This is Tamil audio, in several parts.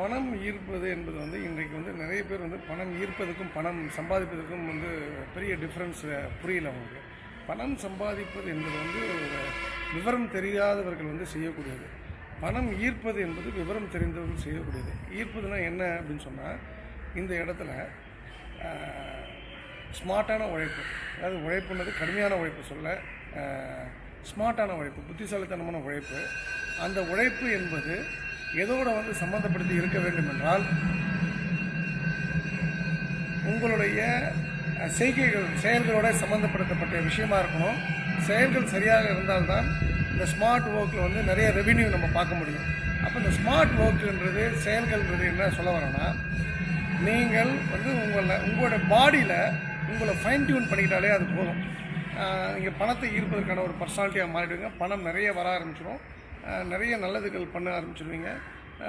பணம் ஈர்ப்பது என்பது வந்து இன்றைக்கு வந்து நிறைய பேர் வந்து பணம் ஈர்ப்பதுக்கும் பணம் சம்பாதிப்பதற்கும் வந்து பெரிய டிஃப்ரென்ஸ் புரியல அவங்களுக்கு. பணம் சம்பாதிப்பது என்பது வந்து விவரம் தெரியாதவர்கள் வந்து செய்யக்கூடியது. பணம் ஈர்ப்பது என்பது விவரம் தெரிந்தவர்கள் செய்யக்கூடியது. ஈர்ப்பதுனா என்ன அப்படின்னு சொன்னால் இந்த இடத்துல ஸ்மார்ட்டான உழைப்பு. அதாவது உழைப்புன்றது கடுமையான உழைப்பு சொல்ல ஸ்மார்ட்டான உழைப்பு புத்திசாலித்தனமான உழைப்பு. அந்த உழைப்பு என்பது எதோட வந்து சம்மந்தப்படுத்தி இருக்க வேண்டும் என்றால் உங்களுடைய செய்கைகள் செயல்களோட சம்மந்தப்படுத்தப்பட்ட விஷயமா இருக்கணும். செயல்கள் சரியாக இருந்தால்தான் இந்த ஸ்மார்ட் ஒர்க்கில் வந்து நிறைய ரெவின்யூ நம்ம பார்க்க முடியும். அப்போ இந்த ஸ்மார்ட் ஒர்க்குன்றது செயல்கள்ன்றது என்ன சொல்ல வரேன்னா நீங்கள் வந்து உங்களை உங்களோட பாடியில் உங்களை ஃபைன் டியூன் பண்ணிக்கிட்டாலே அது போதும். நீங்கள் பணத்தை ஈர்ப்பதற்கான ஒரு பர்சனாலிட்டியாக மாறிடுவீங்க. பணம் நிறைய வர ஆரம்பிச்சிடும் நிறைய நல்லதுகள் பண்ண ஆரம்பிச்சிருவீங்க.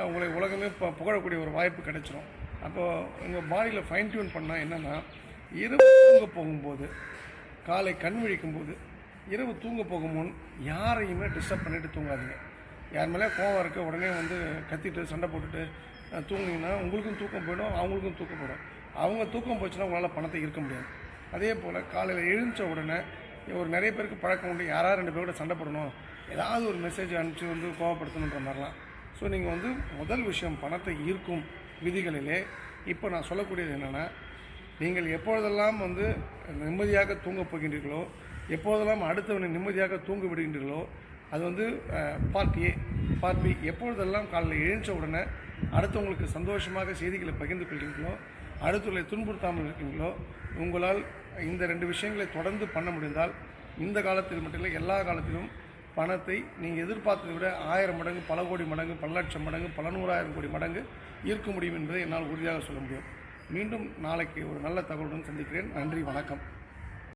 உங்களை உலகமே இப்போ புகழக்கூடிய ஒரு வாய்ப்பு கிடைச்சிரும். அப்போது உங்கள் பாடியில் ஃபைன் டியூன் பண்ணால் என்னென்னா இரவு தூங்க போகும்போது காலை கண் விழிக்கும் போது இரவு தூங்க போகும் முன் யாரையுமே டிஸ்டர்ப் பண்ணிவிட்டு தூங்காதீங்க. யார் மேலே கோவம் இருக்க உடனே வந்து கத்திட்டு சண்டை போட்டுட்டு தூங்குனீங்கன்னா உங்களுக்கும் தூக்கம் போயிடும் அவங்களுக்கும் தூக்கம் போயிடும். அவங்க தூக்கம் போச்சுன்னா உங்களால் பணத்தை இருக்க முடியாது. அதே போல் காலையில் எழுந்த உடனே ஒரு நிறைய பேருக்கு பழக்கம் உண்டு. யாராவது ரெண்டு பேர் கூட சண்டை போடணும். ஏதாவது ஒரு மெசேஜ் அனுப்பிச்சு வந்து கோவப்படுத்தணுன்ற மாதிரிலாம். ஸோ நீங்கள் வந்து முதல் விஷயம் பணத்தை ஈர்க்கும் விதிகளிலே இப்போ நான் சொல்லக்கூடியது என்னென்னா நீங்கள் எப்பொழுதெல்லாம் வந்து நிம்மதியாக தூங்கப் போகின்றீர்களோ எப்பொழுதெல்லாம் அடுத்தவனை நிம்மதியாக தூங்க விடுகின்றீர்களோ அது வந்து பார்ட் ஏ பார்ட் பி எப்பொழுதெல்லாம் காலையில் எழுந்த உடனே அடுத்தவங்களுக்கு சந்தோஷமாக செய்திகளை பகிர்ந்து கொள்கிறீர்களோ அடுத்தவர்களை துன்புறுத்தாமல் இருக்கீங்களோ உங்களால் இந்த ரெண்டு விஷயங்களை தொடர்ந்து பண்ண முடிந்தால் இந்த காலத்தில் மட்டும் இல்லை எல்லா காலத்திலும் பணத்தை நீங்கள் எதிர்பார்த்ததை விட ஆயிரம் மடங்கு பல கோடி மடங்கு பல லட்சம் மடங்கு பல நூறாயிரம் கோடி மடங்கு ஈர்க்க முடியும் என்பதை என்னால் உறுதியாக சொல்ல முடியும். மீண்டும் நாளைக்கு ஒரு நல்ல தகவலுடன் சந்திக்கிறேன். நன்றி வணக்கம்.